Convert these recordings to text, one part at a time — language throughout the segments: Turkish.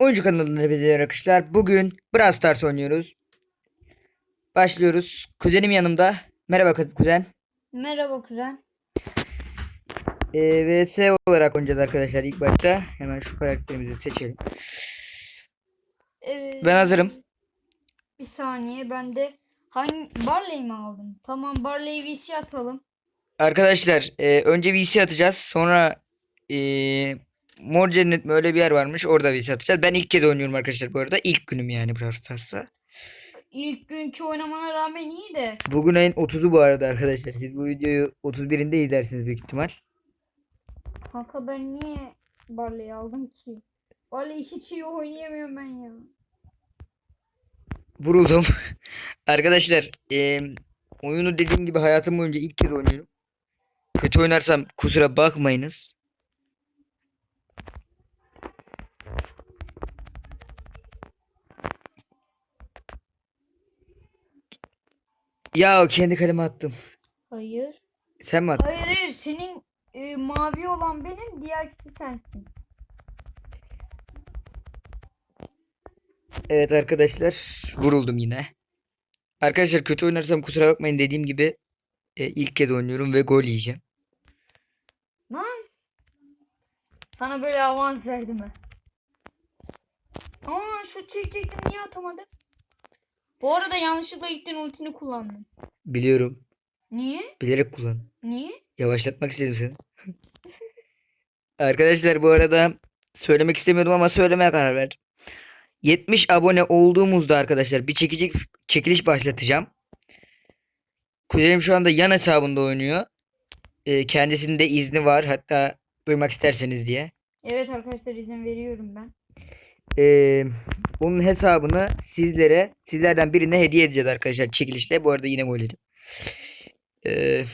Oyuncu kanalında hepinize arkadaşlar. Bugün Brawl Stars oynuyoruz. Başlıyoruz. Kuzenim yanımda. Merhaba kuzen. Merhaba kuzen. Ee, VS olarak oynayacağız arkadaşlar ilk başta. Hemen şu karakterimizi seçelim. Ee, Ben hazırım. Bir saniye ben de hangi Barley mi aldım? Tamam Barley'i VC atalım. Arkadaşlar e, önce VC atacağız. Sonra e, Mor Cennet mi öyle bir yer varmış. Orada VC atacağız. Ben ilk kez oynuyorum arkadaşlar bu arada. İlk günüm yani Brawl Stars'ta. İlk günkü oynamana rağmen iyi de. Bugün ayın 30'u bu arada arkadaşlar. Siz bu videoyu 31'inde izlersiniz büyük ihtimal. Kanka ben niye Barley'i aldım ki? Barley hiç iyi oynayamıyorum ben ya. Vuruldum. Arkadaşlar eee, oyunu dediğim gibi hayatım boyunca ilk kez oynuyorum. Kötü oynarsam kusura bakmayınız. Ya kendi kaleme attım. Hayır. Sen mi attın? Hayır hayır senin e, mavi olan benim diğerkisi sensin. Evet arkadaşlar vuruldum yine. Arkadaşlar kötü oynarsam kusura bakmayın dediğim gibi e, ilk kez oynuyorum ve gol yiyeceğim. Lan. Sana böyle avans verdi mi? Aa şu çekecektim niye atamadım? Bu arada yanlışlıkla gittin ultini kullandın. Biliyorum. Niye? Bilerek kullan. Niye? Yavaşlatmak istedim seni. Arkadaşlar bu arada söylemek istemiyordum ama söylemeye karar verdim. 70 abone olduğumuzda arkadaşlar bir çekici, çekiliş başlatacağım. Kuzenim şu anda yan hesabında oynuyor. Ee, kendisinin de izni var hatta duymak isterseniz diye. Evet arkadaşlar izin veriyorum ben. Ee, onun hesabını sizlere sizlerden birine hediye edeceğiz arkadaşlar çekilişle. Bu arada yine gol yedim. Ee,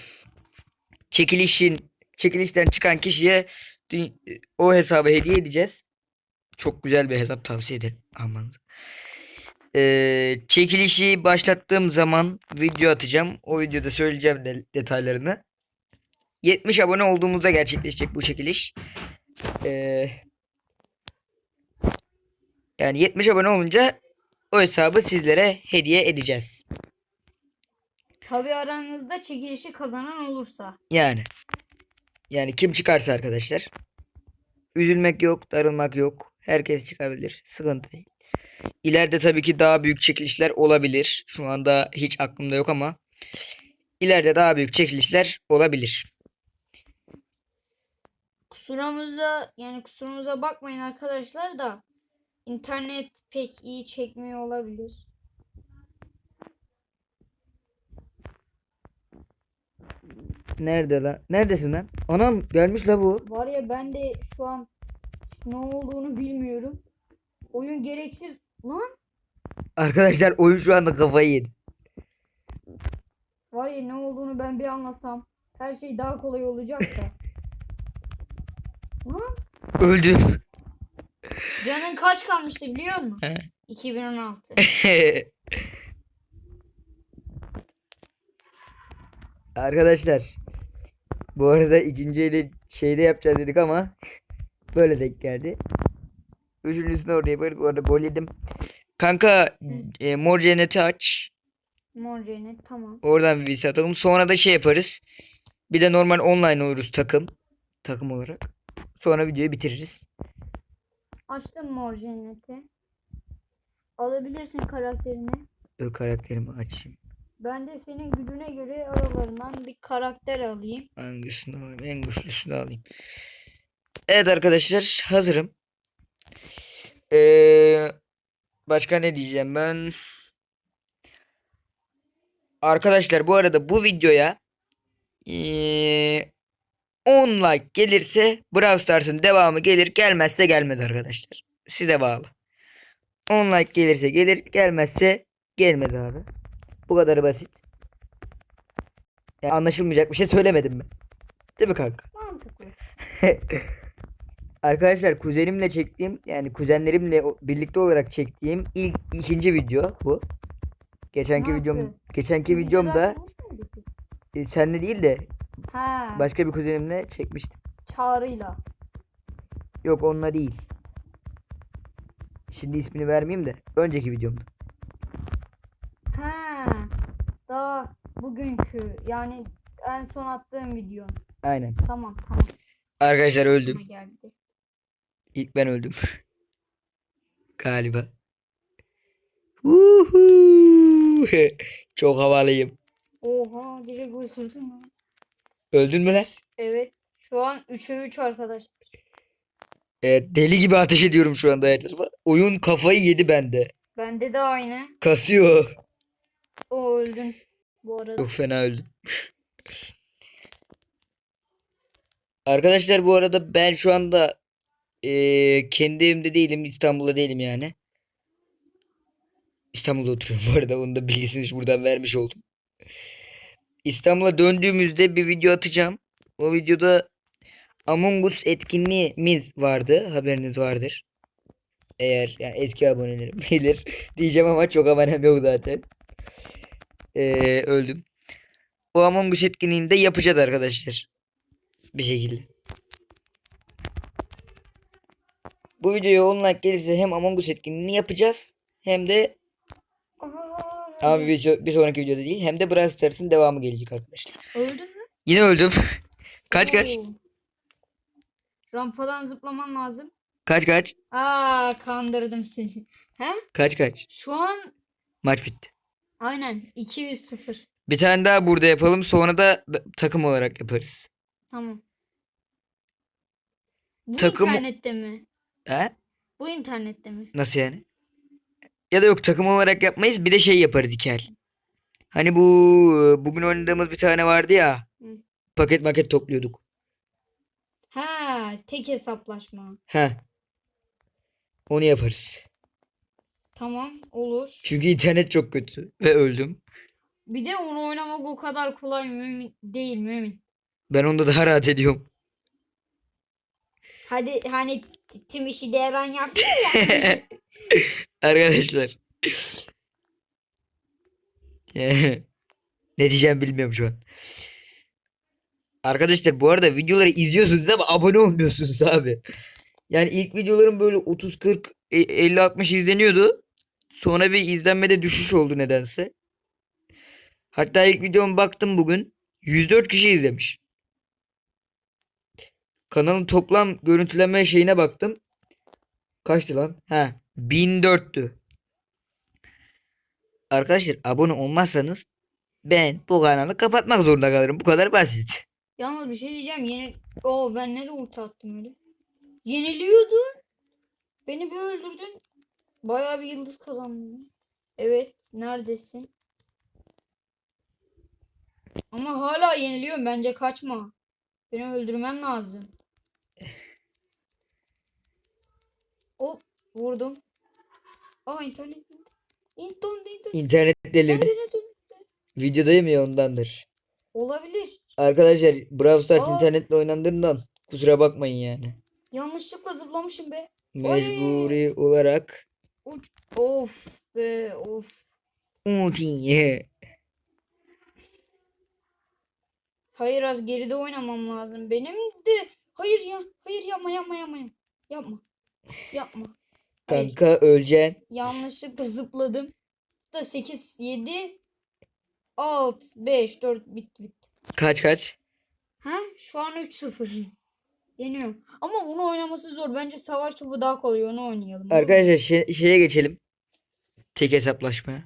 çekilişin çekilişten çıkan kişiye o hesabı hediye edeceğiz. Çok güzel bir hesap tavsiye ederim. Almanızı. Ee, çekilişi başlattığım zaman video atacağım. O videoda söyleyeceğim de- detaylarını. 70 abone olduğumuzda gerçekleşecek bu çekiliş. Ee, yani 70 abone olunca o hesabı sizlere hediye edeceğiz. Tabi aranızda çekilişi kazanan olursa. Yani. Yani kim çıkarsa arkadaşlar. Üzülmek yok, darılmak yok. Herkes çıkabilir. Sıkıntı değil. İleride tabii ki daha büyük çekilişler olabilir. Şu anda hiç aklımda yok ama ileride daha büyük çekilişler olabilir. Kusurumuza yani kusurumuza bakmayın arkadaşlar da internet pek iyi çekmiyor olabilir. Nerede lan? Neredesin lan? Anam gelmiş la bu. Var ya ben de şu an ne olduğunu bilmiyorum. Oyun gereksiz. Lan Arkadaşlar oyun şu anda kafayı yedi. var ya ne olduğunu ben bir anlasam her şey daha kolay olacak da. Lan Öldü. Canın kaç kalmıştı biliyor musun? He. 2016. Arkadaşlar bu arada ikinci eli şeyde yapacağız dedik ama böyle denk geldi. Üçüncüsünü orada yaparız. Bu arada gol yedim. Kanka e, mor cenneti aç. Mor cennet tamam. Oradan bir atalım. Sonra da şey yaparız. Bir de normal online oluruz takım. Takım olarak. Sonra videoyu bitiririz. Açtım mor cenneti. Alabilirsin karakterini. Dur karakterimi açayım. Ben de senin gücüne göre aralarından bir karakter alayım. Hangisini alayım? En güçlüsünü alayım. Evet arkadaşlar hazırım. Ee, başka ne diyeceğim ben? Arkadaşlar bu arada bu videoya ee, 10 like gelirse Brawl Stars'ın devamı gelir. Gelmezse gelmez arkadaşlar. Size bağlı. 10 like gelirse gelir. Gelmezse gelmez abi. Bu kadar basit. Yani anlaşılmayacak bir şey söylemedim ben. Değil mi kanka? Mantıklı. Arkadaşlar kuzenimle çektiğim yani kuzenlerimle birlikte olarak çektiğim ilk ikinci video bu. Geçenki Nasıl? videom geçenki videomda e, senle değil de He. başka bir kuzenimle çekmiştim. Çağrıyla. Yok onunla değil. Şimdi ismini vermeyeyim de önceki videomda. Ha. Daha bugünkü yani en son attığım video. Aynen. Tamam tamam. Arkadaşlar öldüm. Geldi. İlk ben öldüm. Galiba. Uhu. Çok havalıyım. Oha direkt öldürdüm lan. Öldün mü lan? Evet. Şu an 3'e 3 arkadaşlar. Evet, deli gibi ateş ediyorum şu anda etrafa. Oyun kafayı yedi bende. Bende de aynı. Kasıyor. O öldün. Bu arada. Çok fena öldüm. Arkadaşlar bu arada ben şu anda eee, kendi evimde değilim. İstanbul'da değilim yani. İstanbul'da oturuyorum bu arada. Onu da bilgisini buradan vermiş oldum. İstanbul'a döndüğümüzde bir video atacağım. O videoda Among Us etkinliğimiz vardı. Haberiniz vardır. Eğer yani eski abonelerim bilir diyeceğim ama çok abonem yok zaten. Eee, öldüm. O Among Us etkinliğini de yapacağız arkadaşlar. Bir şekilde. Bu videoya 10 like gelirse hem Among Us etkinliğini yapacağız. Hem de Aa, ama bir, video- bir sonraki videoda değil. Hem de Brawl Stars'ın devamı gelecek arkadaşlar. Öldün mü? Yine öldüm. Kaç kaç? Oo. Rampadan zıplaman lazım. Kaç kaç? Aa kandırdım seni. He? Kaç kaç? Şu an Maç bitti. aynen 2-0. Bir tane daha burada yapalım. Sonra da b- takım olarak yaparız. Tamam. Bu Takım- internette mi? He? Bu internette mi? Nasıl yani? Ya da yok takım olarak yapmayız. Bir de şey yaparız İker. Hani bu bugün oynadığımız bir tane vardı ya. Hı. Paket maket topluyorduk. Ha, tek hesaplaşma. He. Onu yaparız. Tamam, olur. Çünkü internet çok kötü ve öldüm. Bir de onu oynamak o kadar kolay mümin değil mümin. Ben onda daha rahat ediyorum. Hadi hani tüm işi Devran yaptı ya. Arkadaşlar. ne diyeceğim bilmiyorum şu an. Arkadaşlar bu arada videoları izliyorsunuz ama abone olmuyorsunuz abi. Yani ilk videolarım böyle 30 40 e- 50 60 izleniyordu. Sonra bir izlenmede düşüş oldu nedense. Hatta ilk videoma baktım bugün 104 kişi izlemiş. Kanalın toplam görüntülenme şeyine baktım. Kaçtı lan? Ha, 1004'tü. Arkadaşlar abone olmazsanız ben bu kanalı kapatmak zorunda kalırım. Bu kadar basit. Yalnız bir şey diyeceğim. Yeni... Oo ben nereye ulti attım öyle? Yeniliyordun. Beni bir öldürdün. Bayağı bir yıldız kazandın. Evet. Neredesin? Ama hala yeniliyorum. Bence kaçma. Beni öldürmen lazım. Hop. Vurdum. Aa internet. İnton internet. İnternet delirdi. internet. Videodayım ya ondandır. Olabilir. Arkadaşlar Brawl Stars Aa. internetle oynandığından kusura bakmayın yani. Yanlışlıkla zıplamışım be. Mecburi olarak Uç. Of be of. Utiye. Hayır az geride oynamam lazım. Benim de. Hayır ya. Hayır yapma yapma yapma. Yapma. Yapma. Kanka öleceksin. Yanlışlıkla zıpladım. Da 8 7 6 5 4 bitti bitti. Kaç kaç? Ha? Şu an 3-0. Yeniyorum. Ama bunu oynaması zor. Bence savaş topu daha kolay. Onu oynayalım. Arkadaşlar şey- şeye geçelim. Tek hesaplaşmaya.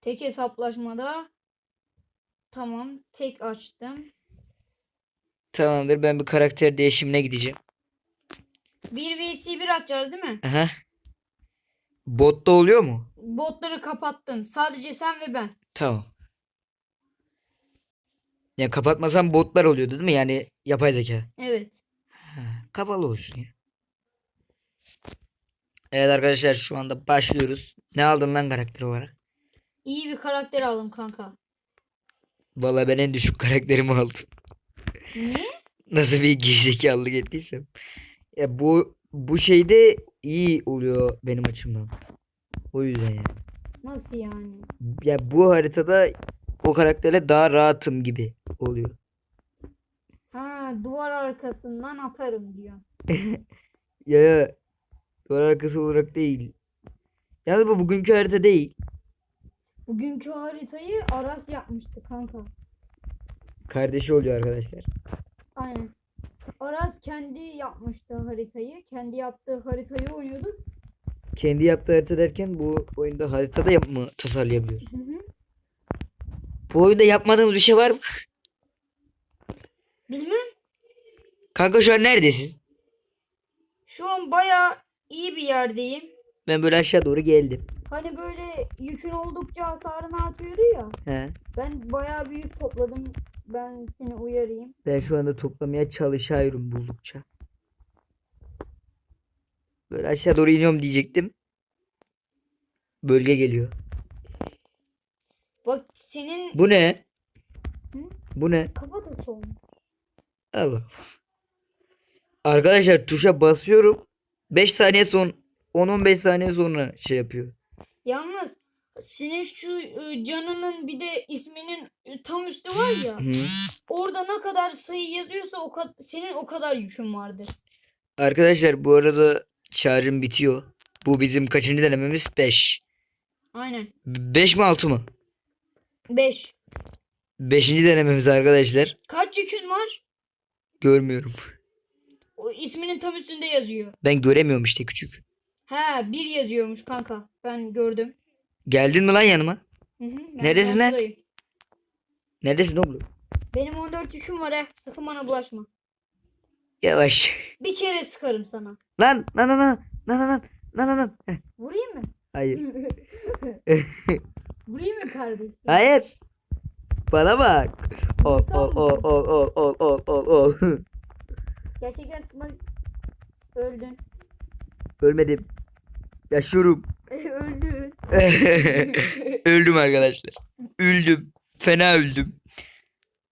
Tek hesaplaşmada tamam. Tek açtım. Tamamdır ben bir karakter değişimine gideceğim. 1 vs 1 atacağız değil mi? Aha. Botta oluyor mu? Botları kapattım. Sadece sen ve ben. Tamam. Ya kapatmasam botlar oluyordu değil mi? Yani yapay zeka. Evet. Ha, kapalı olsun ya. Evet arkadaşlar şu anda başlıyoruz. Ne aldın lan karakter olarak? İyi bir karakter aldım kanka. Vallahi ben en düşük karakterimi aldım. Niye? Nasıl bir gerizekalılık ettiysem. Ya bu bu şeyde iyi oluyor benim açımdan. O yüzden yani. Nasıl yani? Ya bu haritada o karakterle daha rahatım gibi oluyor. Ha duvar arkasından atarım diyor. Ya duvar arkası olarak değil. Yalnız bu bugünkü harita değil. Bugünkü haritayı Aras yapmıştı kanka. Kardeşi oluyor arkadaşlar. Aynen. Aras kendi yapmıştı haritayı. Kendi yaptığı haritayı oynuyorduk. Kendi yaptığı harita derken bu oyunda haritada yap mı tasarlayabiliyor? Hı hı. Bu oyunda yapmadığımız bir şey var mı? Bilmem. Kanka şu an neredesin? Şu an bayağı iyi bir yerdeyim. Ben böyle aşağı doğru geldim. Hani böyle yükün oldukça hasarın artıyordu ya. He. Ben bayağı büyük topladım. Ben seni uyarayım. Ben şu anda toplamaya çalışıyorum buldukça. Böyle aşağı doğru iniyorum diyecektim. Bölge geliyor. Bak senin Bu ne? Hı? Bu ne? kafatası olmuş. Allah. Arkadaşlar tuşa basıyorum. 5 saniye son 10-15 saniye sonra şey yapıyor. Yalnız senin şu e, canının bir de isminin e, tam üstü var ya. Orada ne kadar sayı yazıyorsa o kadar senin o kadar yükün vardır. Arkadaşlar bu arada şarjım bitiyor. Bu bizim kaçıncı denememiz? 5. Aynen. 5 mi 6 mı? 5. 5. denememiz arkadaşlar. Kaç yükün var? Görmüyorum. O isminin tam üstünde yazıyor. Ben göremiyorum işte küçük. He bir yazıyormuş kanka. Ben gördüm. Geldin mi lan yanıma? Hı hı, ben Neredesin lan? karşıdayım. Neredesin oğlum? Benim 14 yüküm var he. Sakın bana bulaşma. Yavaş. Bir kere sıkarım sana. Lan lan lan lan lan lan lan lan lan. Heh, Vurayım mı? Hayır. Vurayım mı kardeşim? Hayır. Bana bak. Ol ol ol ol ol ol ol ol ol. Gerçekten sıkma. Öldün. Ölmedim. Yaşıyorum. Öldün. Öldüm arkadaşlar. Öldüm. Fena öldüm.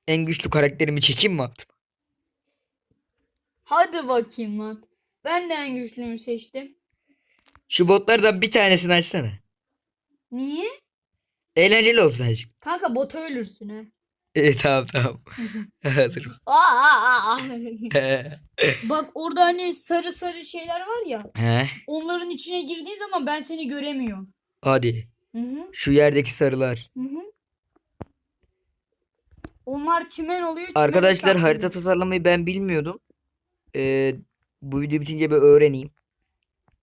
En güçlü karakterimi çekeyim mi attım? Hadi bakayım lan. Ben de en güçlümü seçtim. Şu botlardan bir tanesini açsana. Niye? Eğlenceli olsun azıcık. Kanka bota ölürsün he. İyi tamam tamam. Hazırım. Aa, aa, aa. Bak orada hani sarı sarı şeyler var ya. He. Onların içine girdiğin zaman ben seni göremiyorum. Hadi. Hı hı. Şu yerdeki sarılar. Hı hı. Onlar çimen oluyor. çimene Arkadaşlar harita tasarlamayı ben bilmiyordum. Ee, bu video bitince bir öğreneyim.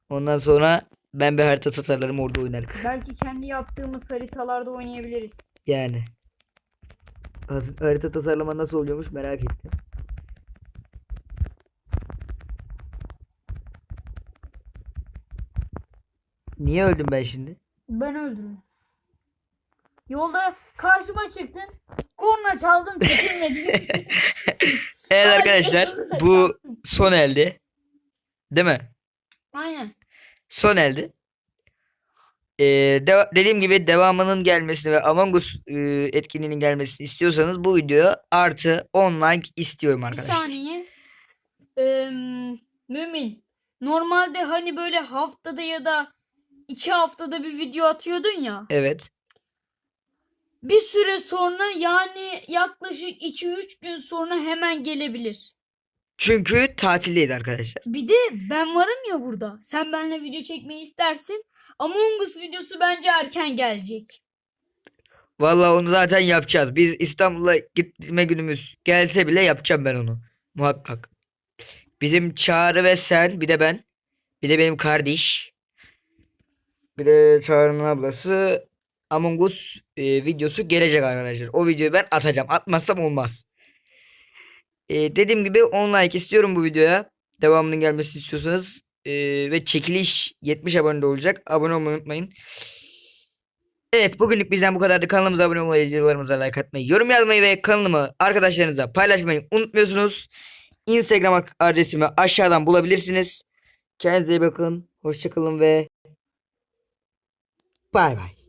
Ondan sonra ben bir harita tasarlarım orada oynarım. Belki kendi yaptığımız haritalarda oynayabiliriz. Yani. Harita tasarlama nasıl oluyormuş merak ettim. Niye öldüm ben şimdi? Ben öldüm. Yolda karşıma çıktın. Korna çaldım çekilmedi. Evet arkadaşlar bu son elde. Değil mi? Aynen. Son elde. Ee, deva- dediğim gibi devamının gelmesini ve Among Us e, etkinliğinin gelmesini istiyorsanız bu videoya artı 10 like istiyorum Bir arkadaşlar. saniye. Eee, Mümin. Normalde hani böyle haftada ya da iki haftada bir video atıyordun ya. Evet. Bir süre sonra yani yaklaşık 2-3 gün sonra hemen gelebilir. Çünkü tatildeyiz arkadaşlar. Bir de ben varım ya burada. Sen benimle video çekmeyi istersin. Among Us videosu bence erken gelecek. Vallahi onu zaten yapacağız. Biz İstanbul'a gitme günümüz gelse bile yapacağım ben onu. Muhakkak. Bizim Çağrı ve sen bir de ben. Bir de benim kardeş. Bir de Çağrı'nın ablası. Among Us e, videosu gelecek arkadaşlar. O videoyu ben atacağım. Atmazsam olmaz. E, dediğim gibi 10 like istiyorum bu videoya. Devamının gelmesini istiyorsanız. E, ve çekiliş 70 abone olacak. Abone olmayı unutmayın. Evet bugünlük bizden bu kadardı. Kanalımıza abone olmayı, videolarımıza like atmayı, yorum yazmayı ve kanalımı arkadaşlarınızla paylaşmayı unutmuyorsunuz. Instagram adresimi aşağıdan bulabilirsiniz. Kendinize iyi bakın. Hoşçakalın ve bay bay.